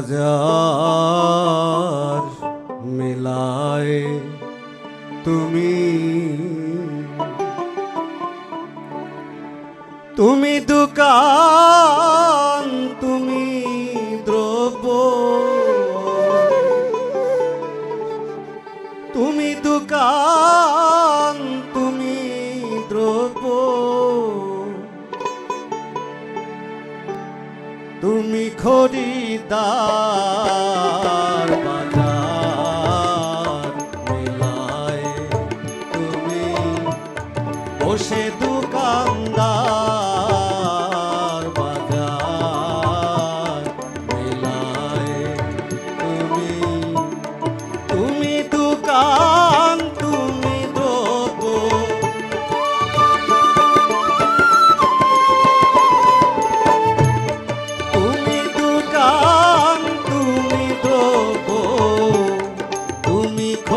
가자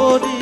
হরি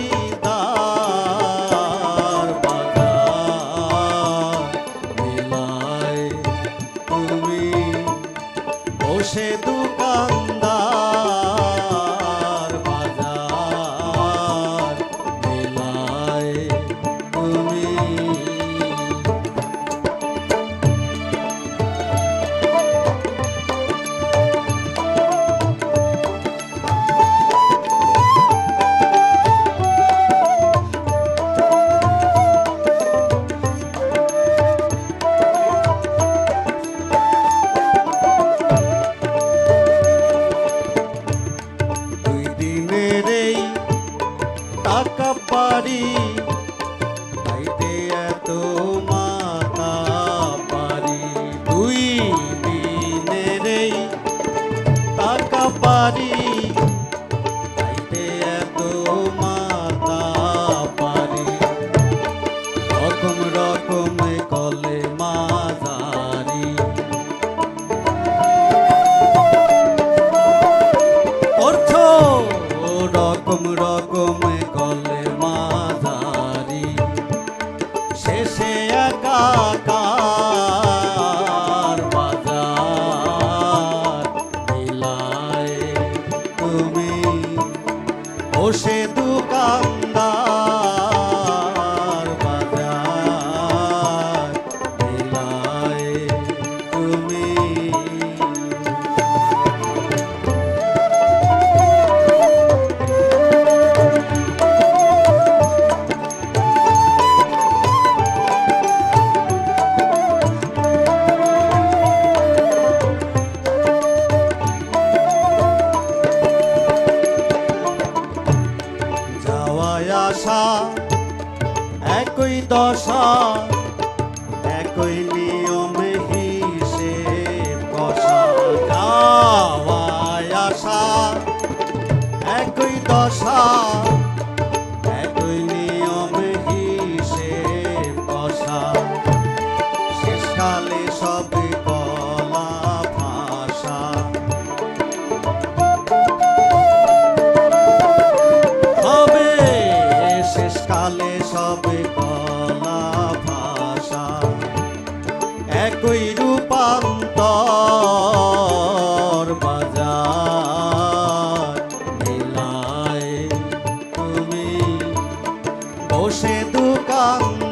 আশা একই দশা একই নিয়ম হিসে বসা আশা একই দশা সে দোকান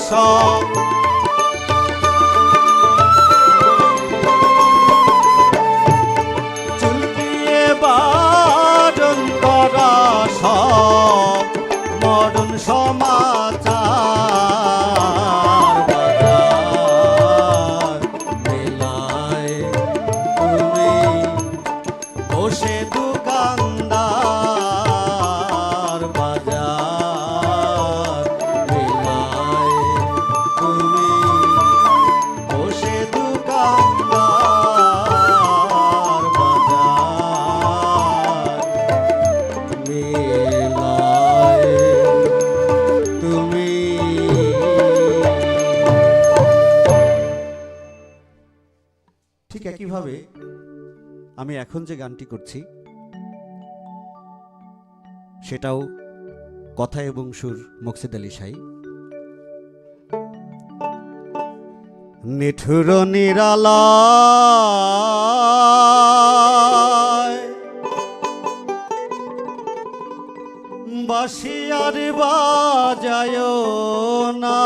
আস চুলকিয়ে বারণ করা মরণ সমাজ ঠিক একইভাবে আমি এখন যে গানটি করছি, সেটাও কথা এবং সুর মকসিদ আলী সাই নিঠুর নিরালা বাসিয়ার বাজায় না।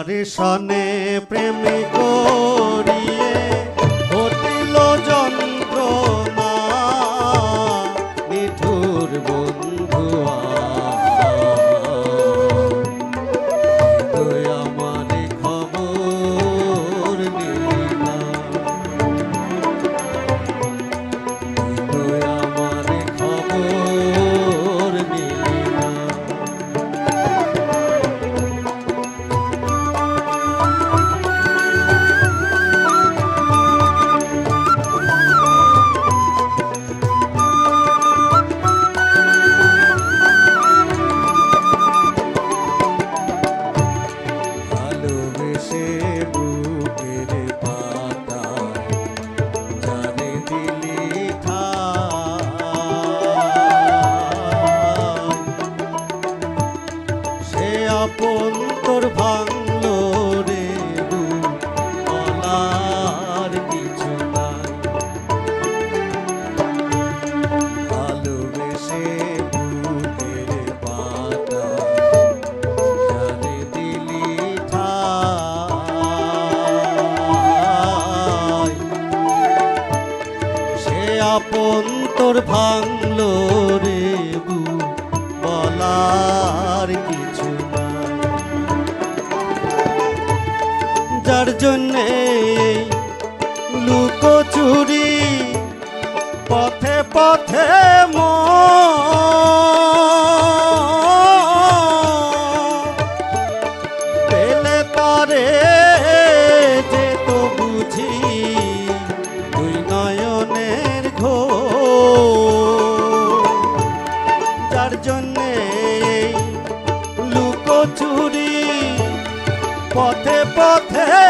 তারে সনে প্রেম করি। কিছু যার জন্যে লুকোচুরি পথে পথে মন পথে পথে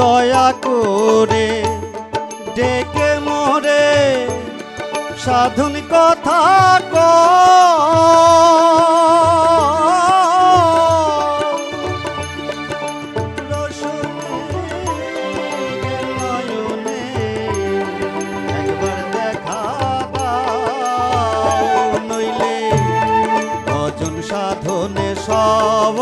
দয়া করে ডেকে মোরে সাধন কথা ক সাধনে সব